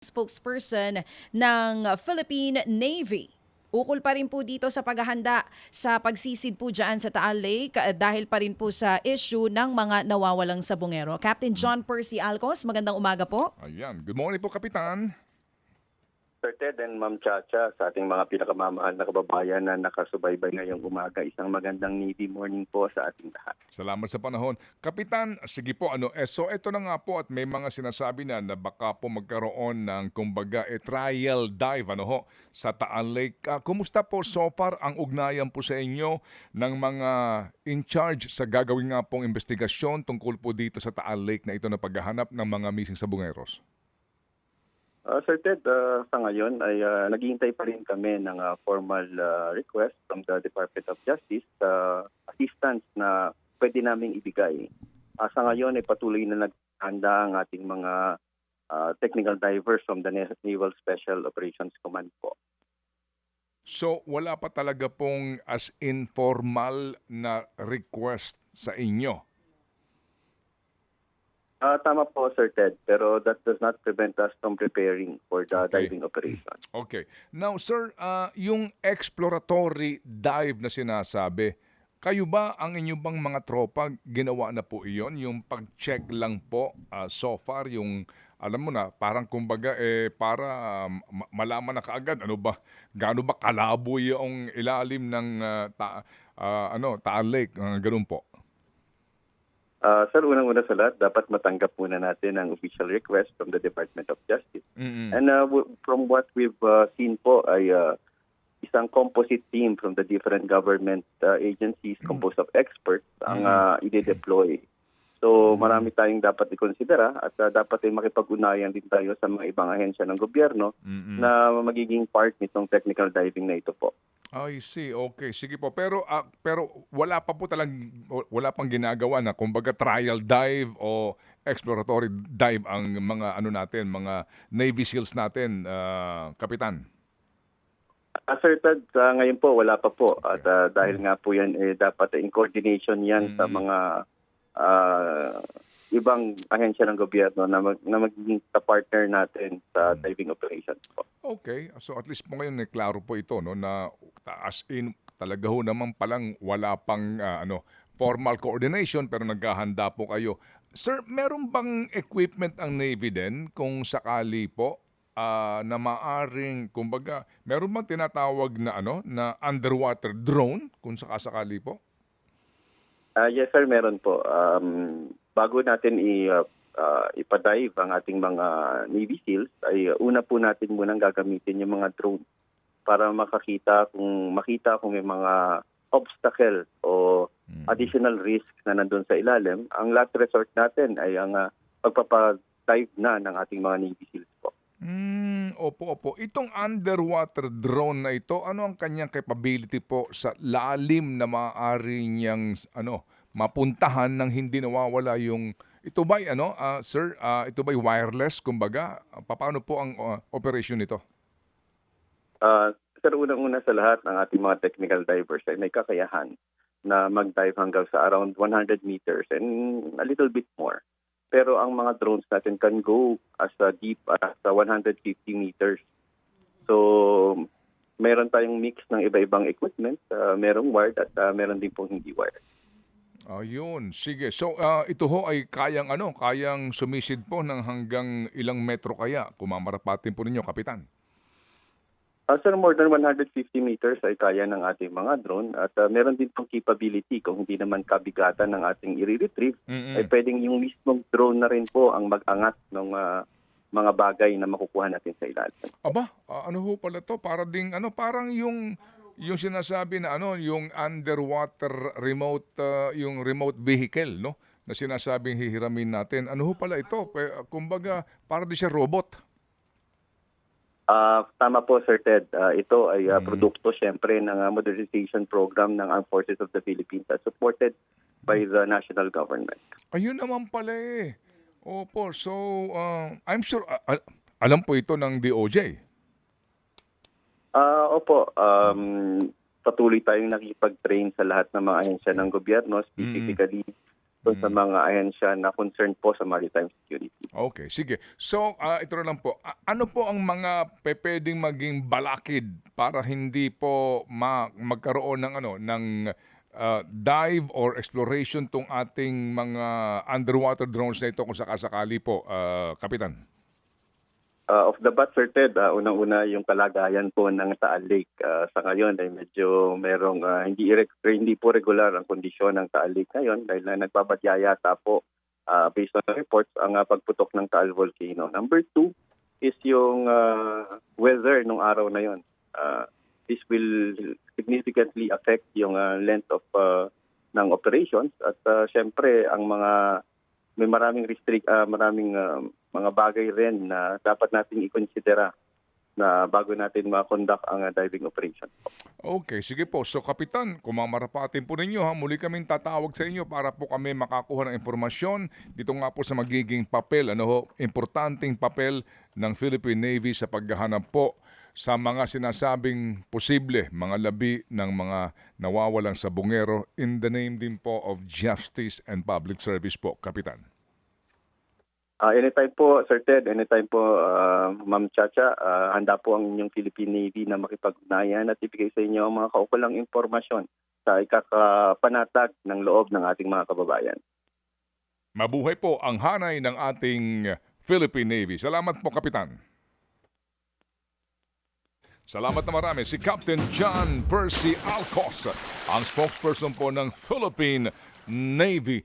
spokesperson ng Philippine Navy. Ukol pa rin po dito sa paghahanda sa pagsisid po dyan sa Taal Lake eh, dahil pa rin po sa issue ng mga nawawalang sabungero. Captain John Percy Alcos, magandang umaga po. Ayan. Good morning po, Kapitan. Sir and Ma'am Chacha, sa ating mga pinakamamahal na kababayan na nakasubaybay ngayong umaga, isang magandang Navy morning po sa ating lahat. Salamat sa panahon. Kapitan, sige po, ano, eh, so ito na nga po at may mga sinasabi na na baka po magkaroon ng, kumbaga, eh, trial dive, ano ho, sa Taal Lake. Ah, kumusta po so far ang ugnayan po sa inyo ng mga in charge sa gagawin nga pong investigasyon tungkol po dito sa Taal Lake na ito na paghahanap ng mga missing sabungeros? Uh, Sir Ted, uh, sa ngayon ay uh, naghihintay pa rin kami ng uh, formal uh, request from the Department of Justice sa assistance na pwede naming ibigay. Uh, sa ngayon ay patuloy na naghanda ang ating mga uh, technical divers from the Naval Special Operations Command po. So wala pa talaga pong as informal na request sa inyo? Uh, tama po, Sir Ted, pero that does not prevent us from preparing for the Okay. diving operation. Okay. Now, sir, ah, yung exploratory dive na sinasabi, kayo ba ang inyong bang mga tropa ginawa na po iyon? Yung pag-check lang po ah, so far, yung alam mo na, parang kumbaga eh para ma- malaman na kaagad ano ba, gaano ba kalabo yung ilalim ng ah, ta, ah, ano, Taal Lake, ah, ganun po. Uh, sir, unang-una sa lahat, dapat matanggap muna natin ang official request from the Department of Justice. Mm-mm. And uh, from what we've uh, seen po ay uh, isang composite team from the different government uh, agencies composed of experts ang uh, ide-deploy. So marami tayong dapat ikonsidera at uh, dapat ay makipag-unayan din tayo sa mga ibang ahensya ng gobyerno Mm-mm. na magiging part nitong technical diving na ito po. I see. Okay, sige po. Pero ah, pero wala pa po talang wala pang ginagawa na kumbaga trial dive o exploratory dive ang mga ano natin, mga Navy SEALs natin, ah, kapitan. Sir Tad, sa ngayon po wala pa po at uh, dahil nga po yan eh, dapat in coordination yan sa Mm. mga uh, ibang ahensya ng gobyerno na, mag, na magiging partner natin sa diving operations po. Okay, so at least po ngayon eh, klaro po ito no na as in talaga ho naman palang wala pang ah, ano formal coordination pero naghahanda po kayo. Sir, meron bang equipment ang Navy din kung sakali po ah, na maaring kumbaga meron bang tinatawag na ano na underwater drone kung sakasakali po? Uh, yes sir, meron po. Um, bago natin i, uh, uh, ipadive ang ating mga Navy SEALs, ay uh, una po natin munang gagamitin yung mga drone para makakita kung makita kung may mga obstacle o additional risk na nandun sa ilalim. Ang last resort natin ay ang uh, pagpapadive na ng ating mga Navy SEALs po. Hmm, opo, opo. Itong underwater drone na ito, ano ang kanyang capability po sa lalim na maaari niyang ano, mapuntahan nang hindi nawawala yung ito ba'y ano, ah, sir, ah, ito ba'y wireless kumbaga? Paano po ang ah, operation nito? Uh, sir, unang-una sa lahat, ang ating mga technical divers ay may kakayahan na mag-dive hanggang sa around 100 meters and a little bit more. Pero ang mga drones natin can go as uh, deep as uh, 150 meters. So, meron tayong mix ng iba-ibang equipment. Uh, merong wired at uh, meron din pong hindi wired. Ayun, sige. So ah, ito ho ay kayang ano, kayang sumisid po ng hanggang ilang metro kaya kumamarapatin po ninyo, kapitan. Uh, sir, more than 150 meters ay kaya ng ating mga drone at uh, meron din pong capability kung hindi naman kabigatan ng ating i-retrieve Mm-mm. ay pwedeng yung mismong drone na rin po ang mag-angat ng ah, mga bagay na makukuha natin sa ilalim. Aba, ah, ano ho pala to? Para ding ano, parang yung yung sinasabi na ano, yung underwater remote ah, yung remote vehicle, no? Na sinasabing hihiramin natin. Ano ho pala ito? Kumbaga, para di siya robot. Ah, tama po Sir Ted, Ah, ito ay Mm. produkto syempre ng ah, modernization program ng Armed Forces of the Philippines as supported by the national government. Ayun naman pala eh. Opo, so ah, I'm sure ah, alam po ito ng DOJ. Ah, opo, um, patuloy tayong nakipag-train sa lahat ng mga ahensya ng gobyerno, specifically doon sa mga ahensya na concerned po sa maritime security. Okay, sige. So, ah, ito na lang po. A- ano po ang mga pwedeng maging balakid para hindi po ma- magkaroon ng ano ng ah, dive or exploration tong ating mga underwater drones na ito kung sakasakali po, ah, Kapitan? Uh, of the bat, Sir Ted, uh, unang-una yung kalagayan po ng Taal Lake. Uh, sa ngayon ay medyo merong uh, hindi, hindi po regular ang kondisyon ng Taal Lake ngayon dahil na nagbabadyayata po uh, based on reports ang uh, pagputok ng Taal Volcano. Number two is yung uh, weather nung araw na yon. Uh, this will significantly affect yung uh, length of uh, ng operations at uh, syempre ang mga may maraming restrict ah, maraming ah, mga bagay rin na dapat nating i-considera na bago natin ma-conduct ang ah, diving operation. Okay, sige po. So, Kapitan, kung mamarapatin po ninyo, ha, muli kaming tatawag sa inyo para po kami makakuha ng informasyon dito nga po sa magiging papel, ano ho, importanteng papel ng Philippine Navy sa paghahanap po sa mga sinasabing posible mga labi ng mga nawawalang sa bungero in the name din po of justice and public service po, Kapitan. Ah, anytime po, Sir Ted, anytime po, ah, Ma'am Chacha, ah, handa po ang inyong Philippine Navy na makipag-ugnayan at ibigay sa inyo ang mga kaukulang impormasyon sa ikakapanatag ng loob ng ating mga kababayan. Mabuhay po ang hanay ng ating Philippine Navy. Salamat po, Kapitan. Salamat na marami si Captain John Percy Alcos, ang spokesperson po ng Philippine Navy.